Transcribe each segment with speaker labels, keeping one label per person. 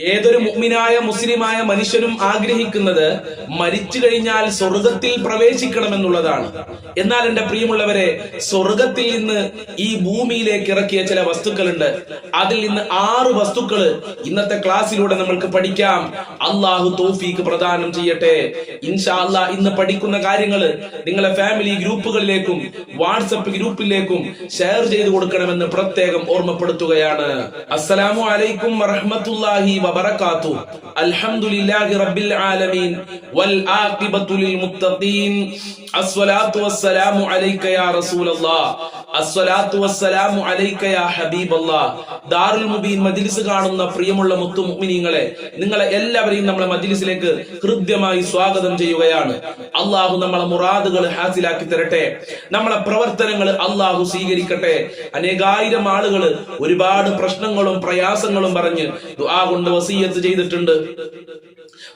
Speaker 1: ഏതൊരു മുഗ്മിനായ മുസ്ലിമായ മനുഷ്യനും ആഗ്രഹിക്കുന്നത് മരിച്ചു കഴിഞ്ഞാൽ സ്വർഗത്തിൽ പ്രവേശിക്കണമെന്നുള്ളതാണ്. എന്നാൽ എന്റെ പ്രിയമുള്ളവരെ സ്വർഗത്തിൽ നിന്ന് ഈ ഭൂമിയിലേക്ക് ഇറക്കിയ ചില വസ്തുക്കളുണ്ട്. അതിൽ നിന്ന് ആറ് വസ്തുക്കൾ ഇന്നത്തെ ക്ലാസ്സിലൂടെ നമ്മൾക്ക് പഠിക്കാം. അള്ളാഹു തോഫീക്ക് പ്രദാനം ചെയ്യട്ടെ. ഇൻഷാ അല്ലാ ഇന്ന് പഠിക്കുന്ന കാര്യങ്ങൾ നിങ്ങളെ ഫാമിലി ഗ്രൂപ്പുകളിലേക്കും വാട്സപ്പ് ഗ്രൂപ്പിലേക്കും ഷെയർ ചെയ്തു കൊടുക്കണമെന്ന് പ്രത്യേകം ഓർമ്മപ്പെടുത്തുകയാണ്. അസ്സലാമു അലൈക്കും വറഹ്മത്തുള്ളാഹി വബറകാത്തു. അൽഹംദുലില്ലാഹി റബ്ബിൽ ആലമീൻ. വൽ ആഖിബത്തു ലിൽ മുത്തഖീൻ. അസ്സലാത്തു വസ്സലാമു അലൈക യാ റസൂലല്ലാഹ് അസ്സലാത്തു വസ്സലാമു അലൈക യാ ഹബീബല്ലാഹ് ദാറുൽ മുബീൻ മജ്ലിസ് കാണുന്ന പ്രിയമുള്ള മുത്തു നിങ്ങളെ എല്ലാവരെയും നമ്മളെ മജ്ലിസിലേക്ക് ഹൃദ്യമായി സ്വാഗതം ചെയ്യുകയാണ്. അള്ളാഹു നമ്മളെ മുറാദുകൾ ഹാസിലാക്കി തരട്ടെ. നമ്മളെ പ്രവർത്തനങ്ങൾ അള്ളാഹു സ്വീകരിക്കട്ടെ. അനേകായിരം ആളുകൾ ഒരുപാട് പ്രശ്നങ്ങളും പ്രയാസങ്ങളും പറഞ്ഞ് ദുആ കൊണ്ട് വസീയത്ത് ചെയ്തിട്ടുണ്ട്.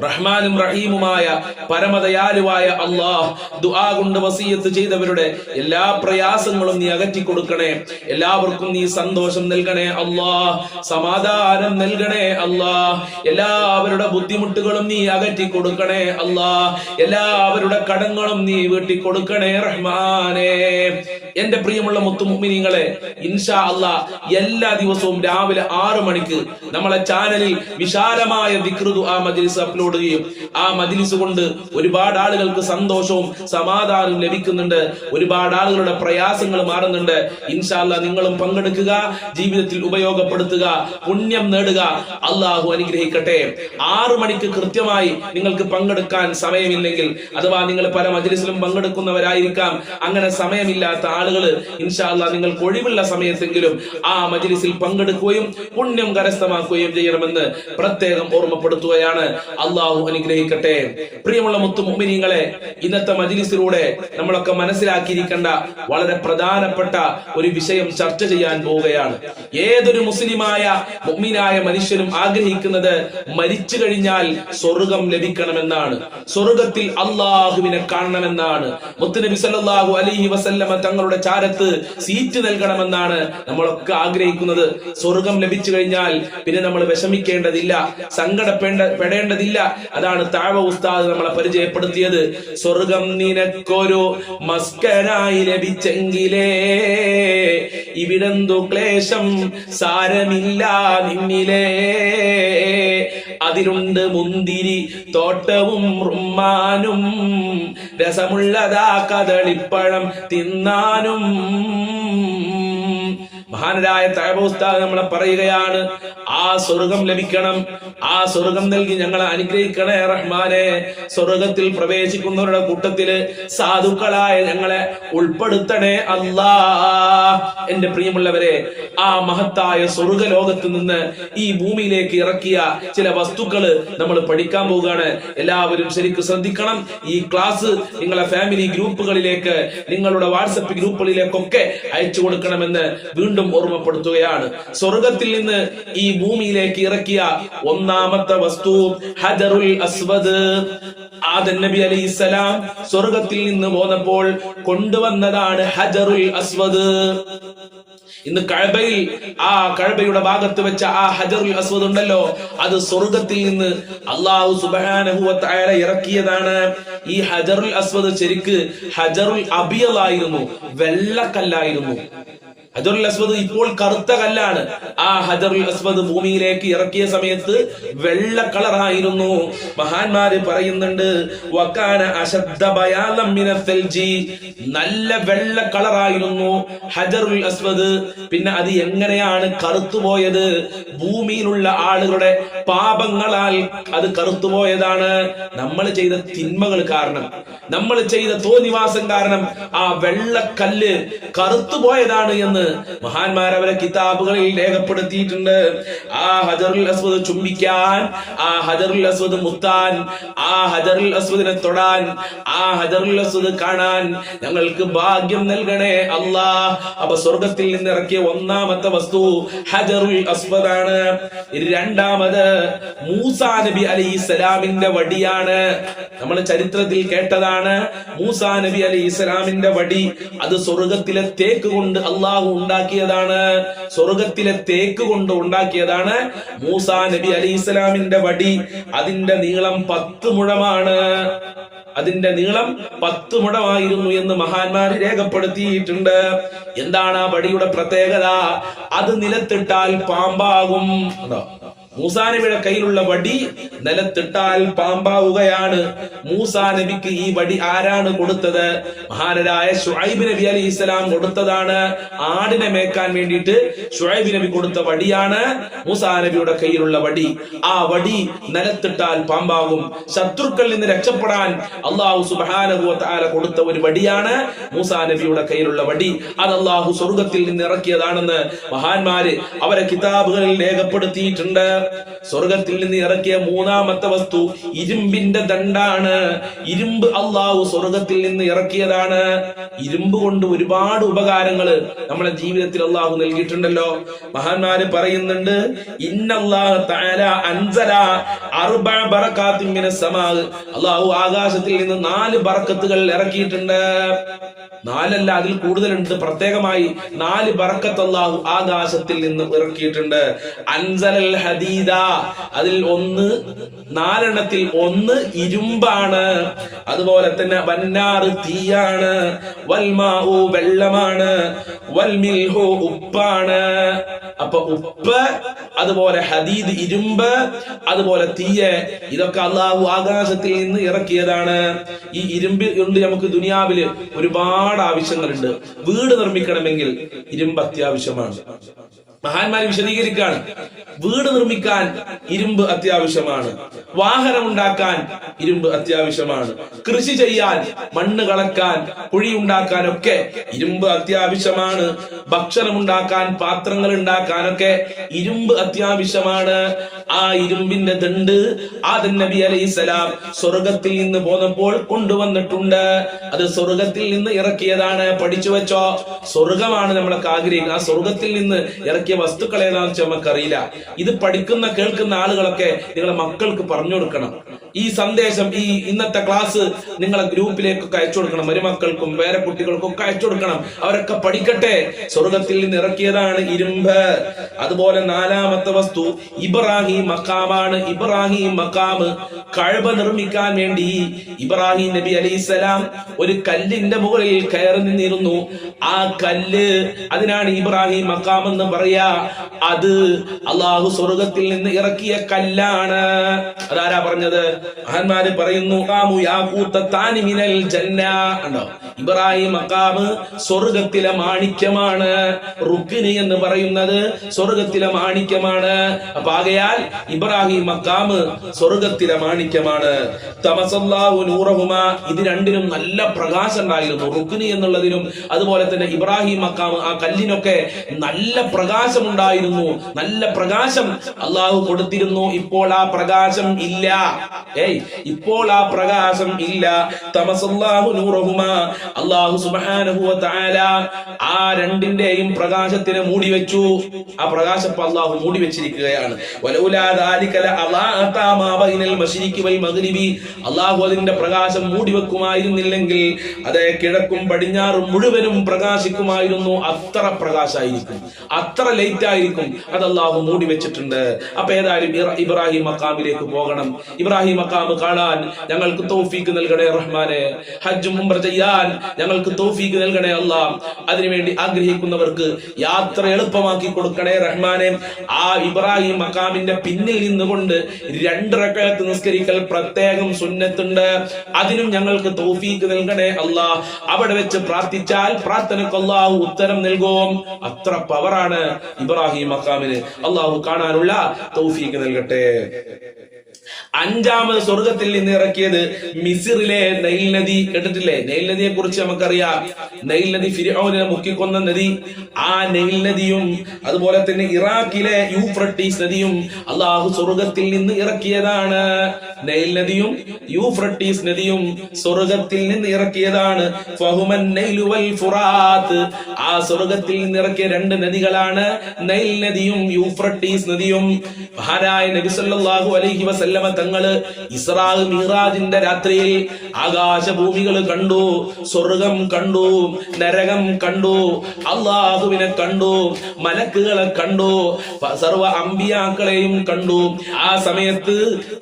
Speaker 1: റഹ്മാനും റഹീമുമായ പരമദയാലുവായ അള്ളാഹ് ദുആ കൊണ്ട് വസീയത്ത് ചെയ്തവരുടെ എല്ലാ പ്രയാസങ്ങളും നീ അകറ്റി കൊടുക്കണേ എല്ലാവർക്കും നീ സന്തോഷം നൽകണേ അള്ളാഹ്. സമാധാനം നൽകണേ അള്ളാഹ്. എല്ലാവരുടെ ബുദ്ധിമുട്ടുകളും നീ അകറ്റി കൊടുക്കണേ അള്ളാഹ്. എല്ലാവരുടെ കടങ്ങളും നീ വീട്ടി കൊടുക്കണേ റഹ്മാനേ. എന്റെ പ്രിയമുള്ള മുത്തുമുമിനിങ്ങളെ ഇൻഷാ അല്ല എല്ലാ ദിവസവും രാവിലെ ആറു മണിക്ക് നമ്മളെ ചാനലിൽ വിശാലമായ ദിക്റുദു ആ മജിലിസ് അപ്ലോഡ് ചെയ്യും ആ മജിലിസ് കൊണ്ട് ഒരുപാട് ആളുകൾക്ക് സന്തോഷവും സമാധാനവും ലഭിക്കുന്നുണ്ട്. ഒരുപാട് ആളുകളുടെ പ്രയാസങ്ങൾ മാറുന്നുണ്ട്. ഇൻഷാ അല്ലാ നിങ്ങളും പങ്കെടുക്കുക ജീവിതത്തിൽ ഉപയോഗപ്പെടുത്തുക പുണ്യം നേടുക. അള്ളാഹു അനുഗ്രഹിക്കട്ടെ. ആറു മണിക്ക് കൃത്യമായി നിങ്ങൾക്ക് പങ്കെടുക്കാൻ സമയമില്ലെങ്കിൽ അഥവാ നിങ്ങൾ പല മജിലിസിലും പങ്കെടുക്കുന്നവരായിരിക്കാം അങ്ങനെ സമയമില്ലാത്ത ആളുകൾ ഇൻഷാല്ല നിങ്ങൾ ഒഴിവുള്ള സമയത്തെങ്കിലും ആ മജിലിസിൽ പങ്കെടുക്കുകയും പുണ്യം കരസ്ഥമാക്കുകയും ചെയ്യണമെന്ന് പ്രത്യേകം ഓർമ്മപ്പെടുത്തുകയാണ്. അള്ളാഹു അനുഗ്രഹിക്കട്ടെ. പ്രിയമുള്ള മുത്തു മുഅ്മിനീങ്ങളെ ഇന്നത്തെ മജിലിസിലൂടെ നമ്മളൊക്കെ മനസ്സിലാക്കിയിരിക്കേണ്ട വളരെ പ്രധാനപ്പെട്ട ഒരു വിഷയം ചർച്ച ചെയ്യാൻ പോവുകയാണ്. ഏതൊരു മുസ്ലിമായ മുഅ്മിനായ മനുഷ്യനും ആഗ്രഹിക്കുന്നത് മരിച്ചു കഴിഞ്ഞാൽ സ്വർഗം ലഭിക്കണമെന്നാണ്. സ്വർഗത്തിൽ അള്ളാഹുവിനെ കാണണമെന്നാണ്. മുത്തുനബി സല്ലല്ലാഹു അലൈഹി വസല്ലമ തങ്ങളുടെ ചാരത്ത് സീറ്റ് നൽകണമെന്നാണ് നമ്മളൊക്കെ ആഗ്രഹിക്കുന്നത്. സ്വർഗം ലഭിച്ചു കഴിഞ്ഞാൽ പിന്നെ നമ്മൾ വിഷമിക്കേണ്ടതില്ല സങ്കടപ്പെട പെടേണ്ടതില്ല. അതാണ് താഴ ഉസ്താദ് നമ്മളെ പരിചയപ്പെടുത്തിയത്. സ്വർഗം നിനക്കൊരു മസ്കനായി ലഭിച്ചെങ്കിലേ ഇവിടെന്തു ക്ലേശം സാരമില്ല നിന്നിലേ. അതിലുണ്ട് മുന്തിരി തോട്ടവും റുമ്മാനും രസമുള്ളതാ കദളിപ്പഴം തിന്നാനും. മഹാനരായ തഴബുസ്താദ് നമ്മളെ പറയുകയാണ് ആ സ്വർഗം ലഭിക്കണം ആ സ്വർഗം നൽകി ഞങ്ങളെ അനുഗ്രഹിക്കണേ റഹ്മാനെ. സ്വർഗത്തിൽ പ്രവേശിക്കുന്നവരുടെ കൂട്ടത്തിൽ സാധുക്കളായ ഞങ്ങളെ ഉൾപ്പെടുത്തണേ അല്ലാ. എന്റെ പ്രിയമുള്ളവരെ ആ മഹത്തായ സ്വർഗ ലോകത്ത് നിന്ന് ഈ ഭൂമിയിലേക്ക് ഇറക്കിയ ചില വസ്തുക്കൾ നമ്മൾ പഠിക്കാൻ പോവുകയാണ്. എല്ലാവരും ശരിക്കും ശ്രദ്ധിക്കണം. ഈ ക്ലാസ് നിങ്ങളെ ഫാമിലി ഗ്രൂപ്പുകളിലേക്ക് നിങ്ങളുടെ വാട്സപ്പ് ഗ്രൂപ്പുകളിലേക്കൊക്കെ അയച്ചു കൊടുക്കണമെന്ന് വീണ്ടും ഓർമ്മപ്പെടുത്തുകയാണ്. സ്വർഗത്തിൽ നിന്ന് ഈ ഭൂമിയിലേക്ക് ഇറക്കിയ ഒന്നാമത്തെ വസ്തു ഹജറുൽ അസ്വദ്. ആദൻ നബി അലൈഹിസ്സലാം സ്വർഗത്തിൽ നിന്ന് പോന്നപ്പോൾ കൊണ്ടുവന്നതാണ് ഹജറുൽ അസ്വദ്. ഇന്ന് കഴബയിൽ ആ കഴബയുടെ ഭാഗത്ത് വെച്ച ആ ഹജറുൽ അസ്വദ് ഉണ്ടല്ലോ. അത് സ്വർഗത്തിൽ നിന്ന് അള്ളാഹു സുബാനഹുവത്തായ ഇറക്കിയതാണ്. ഈ ഹജറുൽ അസ്വദ് ശരിക്ക് ഹജറുൽ അബിയലായിരുന്നു വെള്ളക്കല്ലായിരുന്നു ഹജറുൽ അസ്വദ് ഇപ്പോൾ കറുത്ത കല്ലാണ്. ആ ഹജറുൽ അസ്വദ് ഭൂമിയിലേക്ക് ഇറക്കിയ സമയത്ത് വെള്ള കളറായിരുന്നു. മഹാന്മാര് പറയുന്നുണ്ട് വക്കാന അശബ്ദ. നല്ല വെള്ള കളറായിരുന്നു ഹജറുൽ അസ്വദ്. പിന്നെ അത് എങ്ങനെയാണ് കറുത്തുപോയത് ഭൂമിയിലുള്ള ആളുകളുടെ പാപങ്ങളാൽ അത് കറുത്തുപോയതാണ് നമ്മൾ ചെയ്ത തിന്മകൾ കാരണം നമ്മൾ ചെയ്ത തോന്നിവാസം കാരണം ആ വെള്ള കല്ല് കറുത്തുപോയതാണ് എന്ന് മഹാന്മാർ അവരെ കിതാബുകളിൽ രേഖപ്പെടുത്തിയിട്ടുണ്ട്. ആ ഹജറുൽ അസ്വദ് ചുംബിക്കാൻ ആ ഹജറുൽ അസ്വദ് മുത്താൻ ആ ഹജറുൽ അസ്വദിനെ തൊടാൻ ആ ഹജറുൽ അസ്വദ് കാണാൻ ഞങ്ങൾക്ക് ഭാഗ്യം നൽകണേ അല്ലാ. അപ്പൊ സ്വർഗത്തിൽ നിന്ന് ഇറക്കിയ ഒന്നാമത്തെ വസ്തു ഹജറുൽ അസ്വദാണ്. രണ്ടാമത് മൂസാ നബി അലൈഹി സ്വലാമിന്റെ വടിയാണ്. നമ്മൾ ചരിത്രത്തിൽ കേട്ടതാണ് മൂസാ നബി അലൈഹി സ്വലാമിന്റെ വടി. അത് സ്വർഗത്തിലെ തേക്ക് കൊണ്ട് അള്ളാഹു ഉണ്ടാക്കിയതാണ്. സ്വർഗത്തിലെ തേക്ക് കൊണ്ട് ഉണ്ടാക്കിയതാണ്. മൂസാ നബി അലി ഇസ്ലാമിന്റെ വടി. അതിന്റെ നീളം പത്ത് മുഴമാണ്. അതിന്റെ നീളം പത്ത് മുഴമായിരുന്നു എന്ന് മഹാന്മാർ രേഖപ്പെടുത്തിയിട്ടുണ്ട്. എന്താണ് ആ വടിയുടെ പ്രത്യേകത? അത് നിലത്തിട്ടാൽ പാമ്പാകും. അതോ. മൂസാ നബിയുടെ കയ്യിലുള്ള വടി നിലത്തിട്ടാൽ പാമ്പാവുകയാണ്. മൂസാ നബിക്ക് ഈ വടി ആരാണ് കൊടുത്തത്? മഹാനരായ ഷുഹൈബ് നബി അലി ഇസ്ലാം കൊടുത്തതാണ്. ആടിനെ മേക്കാൻ വേണ്ടിയിട്ട് ഷുഹൈബ് നബി കൊടുത്ത വടിയാണ് മൂസാ നബിയുടെ കയ്യിലുള്ള വടി. ആ വടി നിലത്തിട്ടാൽ പാമ്പാവും ശത്രുക്കളിൽ നിന്ന് രക്ഷപ്പെടാൻ അള്ളാഹു സുബാനുഭവത്താല കൊടുത്ത ഒരു വടിയാണ് മൂസാ നബിയുടെ കയ്യിലുള്ള വടി. അത് അള്ളാഹു സ്വർഗത്തിൽ നിന്ന് ഇറക്കിയതാണെന്ന് മഹാന്മാര് അവരെ കിതാബുകളിൽ രേഖപ്പെടുത്തിയിട്ടുണ്ട്. സ്വർഗത്തിൽ നിന്ന് ഇറക്കിയ മൂന്നാമത്തെ വസ്തു ഇരുമ്പിന്റെ ദണ്ടാണ്. ഇരുമ്പ് അള്ളാഹു സ്വർഗത്തിൽ നിന്ന് ഇറക്കിയതാണ്. ഇരുമ്പ് കൊണ്ട് ഒരുപാട് ഉപകാരങ്ങൾ നമ്മുടെ ജീവിതത്തിൽ അള്ളാഹു നൽകിയിട്ടുണ്ടല്ലോ. മഹാന്മാര് പറയുന്നുണ്ട് അള്ളാഹു ആകാശത്തിൽ നിന്ന് നാല് ബറക്കത്തുകൾ ഇറക്കിയിട്ടുണ്ട്. നാലല്ല അതിൽ കൂടുതലുണ്ട്. പ്രത്യേകമായി നാല് ബറക്കത്ത് ആകാശത്തിൽ നിന്ന് ഇറക്കിയിട്ടുണ്ട്. അൻസലൽ ഹദീദ. അതിൽ ഒന്ന് നാലെണ്ണത്തിൽ ഒന്ന് ഇരുമ്പാണ്. അതുപോലെ തന്നെ വന്നാറ് തീയാണ്. വൽമാഉ വെള്ളമാണ്. വൽമിൽഹു ഉപ്പാണ്. അപ്പൊ ഉപ്പ് അതുപോലെ ഹദീദ് ഇരുമ്പ് അതുപോലെ തീയ. ഇതൊക്കെ അള്ളാഹു ആകാശത്തിൽ നിന്ന് ഇറക്കിയതാണ്. ഈ ഇരുമ്പ് കൊണ്ട് നമുക്ക് ദുനിയാവിൽ ഒരുപാട് ആവശ്യങ്ങളുണ്ട്. വീട് നിർമ്മിക്കണമെങ്കിൽ ഇരുമ്പ് അത്യാവശ്യമാണ്. മഹാന്മാര് വിശദീകരിക്കുകയാണ്. വീട് നിർമ്മിക്കാൻ ഇരുമ്പ് അത്യാവശ്യമാണ്. വാഹനം ഉണ്ടാക്കാൻ ഇരുമ്പ് അത്യാവശ്യമാണ്. കൃഷി ചെയ്യാൻ മണ്ണ് കളക്കാൻ കുഴി ഉണ്ടാക്കാൻ ഒക്കെ ഇരുമ്പ് അത്യാവശ്യമാണ്. ഭക്ഷണം ഉണ്ടാക്കാൻ പാത്രങ്ങൾ ഉണ്ടാക്കാനൊക്കെ ഇരുമ്പ് അത്യാവശ്യമാണ്. ആ ഇരുമ്പിന്റെ ദണ്ട് ആദൻ നബി അലൈഹി സ്വർഗത്തിൽ നിന്ന് പോന്നപ്പോൾ കൊണ്ടുവന്നിട്ടുണ്ട്. അത് സ്വർഗത്തിൽ നിന്ന് ഇറക്കിയതാണ്. പഠിച്ചു വെച്ചോ? സ്വർഗമാണ് നമ്മളൊക്കെ ആഗ്രഹിക്കുന്നത്. ആ സ്വർഗത്തിൽ നിന്ന് ഇറക്കിയ വസ്തുക്കൾ ഏതാണെന്ന് വെച്ചാൽ നമുക്കറിയില്ല. ഇത് പഠിക്കുന്ന കേൾക്കുന്ന ആളുകളൊക്കെ നിങ്ങളെ മക്കൾക്ക് പറഞ്ഞു കൊടുക്കണം. ഈ സന്ദേശം ഈ ഇന്നത്തെ ക്ലാസ് നിങ്ങളെ ഗ്രൂപ്പിലേക്കൊക്കെ അയച്ചു കൊടുക്കണം. മരുമക്കൾക്കും വേറെ കുട്ടികൾക്കും ഒക്കെ അയച്ചു കൊടുക്കണം. അവരൊക്കെ പഠിക്കട്ടെ. സ്വർഗത്തിൽ നിന്ന് ഇറക്കിയതാണ് ഇരുമ്പ്. അതുപോലെ നാലാമത്തെ വസ്തു ഇബ്രാഹിം മക്കാമാണ് ഇബ്രാഹിം മക്കാമ് കഴബ നിർമ്മിക്കാൻ വേണ്ടി ഇബ്രാഹിം നബി അലൈഹിസ്സലാം ഒരു കല്ലിന്റെ മുകളിൽ കയറി നിന്നിരുന്നു. ആ കല്ല് അതിനാണ് ഇബ്രാഹിം മക്കാം എന്ന് പറയാ. അത് അള്ളാഹു സ്വർഗത്തിൽ നിന്ന് ഇറക്കിയ കല്ലാണ്. അതാരാ പറഞ്ഞത്? മഹാന്മാര് പറയുന്നു "ഖാമു യാഖൂത്തത്താനി മിനൽ ജന്ന ഉണ്ടോ? ഇബ്രാഹിം മക്കാമ് സ്വർഗത്തിലെ മാണിക്യമാണ്. റുക്കിന് എന്ന് പറയുന്നത് സ്വർഗത്തിലെ മാണിക്യമാണ്. അപ്പൊ ആകയാൽ ഇബ്രാഹിം മക്കാമ് സ്വർഗത്തിലെ മാണിക്യമാണ്. തമസല്ലാഹു നൂറഹുമ. ഇത് രണ്ടിനും നല്ല പ്രകാശം ഉണ്ടായിരുന്നു. റുക്കിന് എന്നുള്ളതിനും അതുപോലെ തന്നെ ഇബ്രാഹിം മക്കാമ് ആ കല്ലിനൊക്കെ നല്ല പ്രകാശം ഉണ്ടായിരുന്നു. നല്ല പ്രകാശം അള്ളാഹു കൊടുത്തിരുന്നു. ഇപ്പോൾ ആ പ്രകാശം ഇല്ല. ഏയ് ഇപ്പോൾ ആ പ്രകാശം ഇല്ല. തമസല്ലാഹു നൂറഹുമ. അള്ളാഹു സുബ്ഹാനഹു വ തആല ആ രണ്ടിന്റെയും പ്രകാശത്തിനെ മൂടി വെച്ചു. ആ പ്രകാശം അള്ളാഹു മൂടി വെച്ചിരിക്കുകയാണ്. അള്ളാഹു അതിന്റെ പ്രകാശം മൂടി വെക്കുമായിരുന്നില്ലെങ്കിൽ അത് കിഴക്കും പടിഞ്ഞാറും മുഴുവനും പ്രകാശിക്കുമായിരുന്നു. അത്ര പ്രകാശമായിരിക്കും അത്ര ലൈറ്റ് ആയിരിക്കും അത് അള്ളാഹു മൂടി വെച്ചിട്ടുണ്ട്. അപ്പൊ ഏതായാലും ഇബ്രാഹിം മക്കാമിലേക്ക് പോകണം. ഇബ്രാഹിം മക്കാമ് കാണാൻ ഞങ്ങൾക്ക് തൗഫീക്ക് നൽകണേ റഹ്മാനെ. ഹജ്ജും ചെയ്യാൻ ഞങ്ങൾക്ക് തോഫീക്ക് നൽകണേ അല്ല. അതിനുവേണ്ടി ആഗ്രഹിക്കുന്നവർക്ക് യാത്ര എളുപ്പമാക്കി കൊടുക്കണേ റഹ്മാനെ. ആ ഇബ്രാഹിം മക്കാമിന്റെ പിന്നിൽ നിന്നുകൊണ്ട് രണ്ട് റക്കഴത്ത് നിസ്കരിക്കൽ പ്രത്യേകം സുന്നത്തുണ്ട്. അതിനും ഞങ്ങൾക്ക് തോഫീക്ക് നൽകണേ അല്ല. അവിടെ വെച്ച് പ്രാർത്ഥിച്ചാൽ പ്രാർത്ഥനക്ക് അള്ളാഹു ഉത്തരം നൽകും. അത്ര പവറാണ് ഇബ്രാഹിം മക്കാമിന് അള്ളാഹു കാണാനുള്ള തൗഫീക്ക് നൽകട്ടെ. അഞ്ചാമത് സ്വർഗത്തിൽ നിന്ന് ഇറക്കിയത് മിസിറിലെ നൈൽ നദി കേട്ടിട്ടില്ലേ? നൈൽ നദിയെ കുറിച്ച് നമുക്കറിയാം. നൈൽ നദി ഫിരോനെ മുക്കിക്കൊന്ന നദി. ആ നൈൽ നദിയും അതുപോലെ തന്നെ ഇറാഖിലെ യൂഫ്രട്ടീസ് നദിയും അള്ളാഹു സ്വർഗത്തിൽ നിന്ന് ഇറക്കിയതാണ്. നൈൽ നദിയും യൂഫ്രട്ടീസ് നദിയും സ്വർഗത്തിൽ നിന്ന് ഇറക്കിയതാണ്. ഫഹുമൻ വൽ ഫുറാത്ത്. ആ സ്വർഗത്തിൽ നിന്ന് ഇറക്കിയ രണ്ട് നദികളാണ് നൈൽ നദിയും യൂഫ്രട്ടീസ് നദിയും. മഹാനായ നബി സല്ലല്ലാഹു അലൈഹി വസല്ലമ തങ്ങൾ ഇസ്രാ മീറാജിന്റെ രാത്രിയിൽ ആകാശഭൂമികൾ കണ്ടു സ്വർഗം കണ്ടു നരകം കണ്ടു അള്ളാഹുവിനെ കണ്ടു മലക്കുകളെ കണ്ടു സർവ അമ്പിയാക്കളെയും കണ്ടു. ആ സമയത്ത്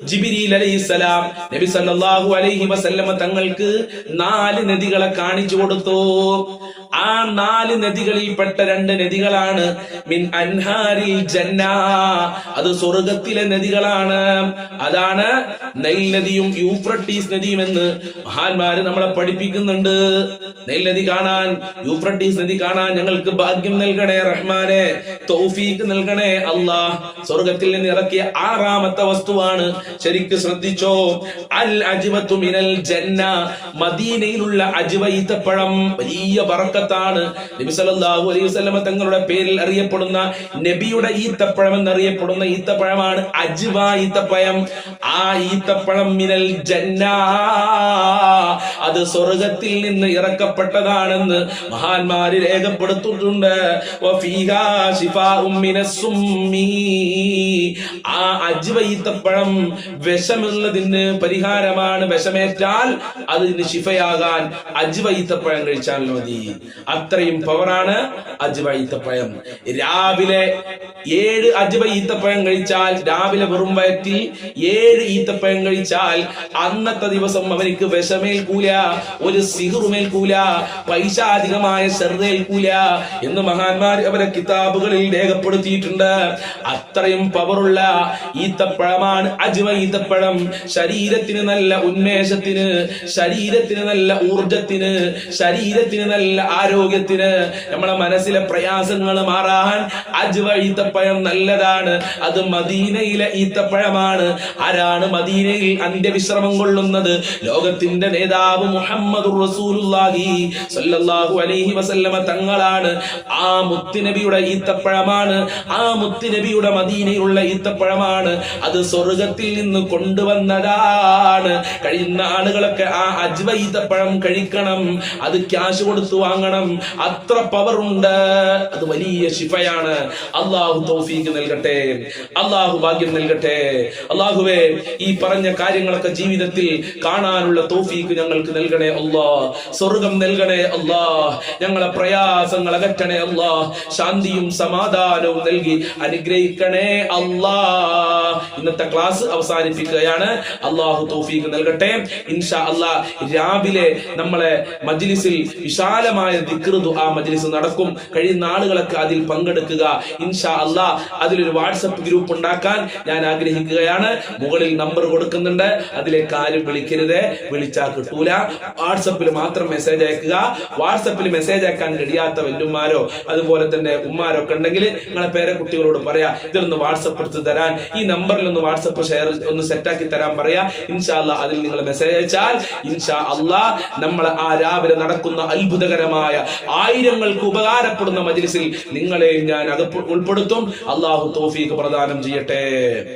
Speaker 1: ജിബിരിൽ അലൈഹിസ്സലാം നബി സല്ലല്ലാഹു അലൈഹി വസല്ലമ തങ്ങൾക്ക് നാല് നദികളെ കാണിച്ചു കൊടുത്തു. ആ നാല് നദികളിൽപ്പെട്ട രണ്ട് നദികളാണ്. മിൻ അൻഹാരിൽ ജന്ന. അത് സ്വർഗത്തിലെ നദികളാണ്. അതാണ് നൈൽ നദിയും യൂഫ്രട്ടീസ് നദിയും എന്ന് മഹാന്മാര് നമ്മളെ പഠിപ്പിക്കുന്നുണ്ട്. നൈൽ നദി കാണാൻ യൂഫ്രട്ടീസ് നദി കാണാൻ ഞങ്ങൾക്ക് ഭാഗ്യം നൽകണേ റഹ്മാനെ. തൗഫീഖ് നൽകണേ അള്ളാഹ്. സ്വർഗത്തിൽ നിന്ന് ഇറക്കിയ ആറാമത്തെ വസ്തുവാണ്. ശരിക്ക് ശ്രദ്ധിച്ചോ? അൽ അജിവത്തു മിനൽ ജന്ന. മദീനയിലുള്ള അജിവ ഈത്തപ്പഴം. വലിയ ബറക്കത്താണ് നബി സല്ലല്ലാഹു അലൈഹി തങ്ങളുടെ പേരിൽ അറിയപ്പെടുന്ന നബിയുടെ ഈത്തപ്പഴം എന്നറിയപ്പെടുന്ന ഈത്തപ്പഴമാണ് അജ്വ ഈത്തപ്പഴം. ആ ഈത്തപ്പഴം മിനൽ ജന്ന. അത് സ്വർഗത്തിൽ നിന്ന് ഇറക്കപ്പെട്ടതാണെന്ന് മഹാന്മാര് മിനസ്സുമ്മി. ആ അജ്വ ഈത്തപ്പഴം വിഷമുള്ളതിന് പരിഹാരമാണ്. വിഷമേറ്റാൽ അതിന് ശിഫയാകാൻ അജ്വ ഈത്തപ്പഴം കഴിച്ചാൽ മതി. അത്രയും പവറാണ് അജ്വ ഈത്തപ്പഴം. രാവിലെ ഏഴ് അജ്വ ഈത്തപ്പഴം കഴിച്ചാൽ രാവിലെ വെറും വയറ്റിൽ ഏഴ് ഈത്തപ്പഴം കഴിച്ചാൽ അന്നത്തെ ദിവസം അവനിക്ക് വിഷമേൽക്കൂല ഒരു സിഹുറുമേൽക്കൂല പൈശാധികമായ ശ്രദ്ധേൽക്കൂല എന്ന് മഹാന്മാർ അവരെ കിതാബുകളിൽ രേഖപ്പെടുത്തിയിട്ടുണ്ട്. അത്രയും പവറുള്ള ഈത്തപ്പഴമാണ് അജ്വ ഈത്തപ്പഴം. ശരീരത്തിന് നല്ല ഉന്മേഷത്തിന് ശരീരത്തിന് നല്ല ഊർജത്തിന് ശരീരത്തിന് നല്ല ആരോഗ്യത്തിന് നമ്മളെ മനസ്സിലെ പ്രയാസങ്ങൾ മാറാൻ അജ്വ ഈത്തപ്പഴം നല്ലതാണ്. അത് മദീനയിലെ ഈത്തപ്പഴമാണ്. ആരാണ് മദീനയിൽ അന്ത്യവിശ്രമം കൊള്ളുന്നത്? ലോകത്തിന്റെ നേതാവ് മുഹമ്മദ് അലൈഹി വസല്ലമ തങ്ങളാണ്. ആ മുത്തുനബിയുടെ ഈത്തപ്പഴമാണ്. ആ മുത്തുനബിയുടെ മദീനയിലുള്ള ഈത്തപ്പഴമാണ്. അത് സ്വർഗത്തിൽ നിന്ന് കൊണ്ടുവന്നതാണ്. കഴിയുന്ന ആളുകളൊക്കെ ആ അജ്വ ഈത്തപ്പഴം കഴിക്കണം. അത് ക്യാഷ് കൊടുത്തു വാങ്ങണം. അത്ര പവർ ഉണ്ട്. അത് വലിയ ശിഫയാണ്. അള്ളാഹു തൗഫീഖ് നൽകട്ടെ. അള്ളാഹു ഭാഗ്യം നൽകട്ടെ. അള്ളാഹുവേ ഈ പറഞ്ഞ കാര്യങ്ങളൊക്കെ ജീവിതത്തിൽ കാണാനുള്ള തൗഫീഖ് ഞങ്ങൾക്ക് നൽകണേ അല്ലാ. സ്വർഗം നൽകണേ അല്ലാ. ഞങ്ങളെ പ്രയാസങ്ങൾ അകറ്റണേ അല്ലാ. ശാന്തിയും സമാധാനവും നൽകി അനുഗ്രഹിക്കണേ അല്ലാ. ഇന്നത്തെ ക്ലാസ് അവസാനിപ്പിക്കുകയാണ്. അള്ളാഹു തൗഫീഖ് നൽകട്ടെ. ഇൻഷാ അല്ലാ രാവിലെ നമ്മളെ മജ്ലിസിൽ വിശാലമായ ദിക്ർ ആ മജ്ലിസ് നടക്കും. കഴിയുന്ന ആളുകളൊക്കെ അതിൽ പങ്കെടുക്കുക. ഇൻഷാ അള്ളാ അതിലൊരു വാട്സപ്പ് ഗ്രൂപ്പ് ഉണ്ടാക്കാൻ ഞാൻ ആഗ്രഹിക്കുകയാണ്. മുകളിൽ നമ്പർ കൊടുക്കുന്നുണ്ട്. അതിലേക്ക് ആരും വിളിക്കരുത്. വിളിച്ചാൽ കിട്ടൂല. വാട്സപ്പിൽ മാത്രം മെസ്സേജ് അയക്കുക. വാട്സപ്പിൽ മെസ്സേജ് അയക്കാൻ കഴിയാത്ത വല്ലുമാരോ അതുപോലെ തന്നെ ഉമ്മാരോ ഒക്കെ ഉണ്ടെങ്കിൽ നിങ്ങളെ പേരെ കുട്ടികളോട് പറയാ ഇതൊന്ന് വാട്സപ്പ് എടുത്ത് തരാൻ. ഈ നമ്പറിൽ ഒന്ന് വാട്സപ്പ് ഷെയർ ഒന്ന് സെറ്റാക്കി തരാൻ പറയാ. ഇൻഷാ അല്ലാ അതിൽ നിങ്ങൾ മെസ്സേജ് അയച്ചാൽ ഇൻഷാ അള്ളാ നമ്മൾ ആ രാവിലെ നടക്കുന്ന അത്ഭുതകരമായ ആയിരങ്ങൾക്ക് ഉപകാരപ്പെടുന്ന മജിലിസിൽ നിങ്ങളെയും ഞാൻ അത് ഉൾപ്പെടുത്തും. അള്ളാഹു തോഫീക്ക് പ്രദാനം ചെയ്യട്ടെ.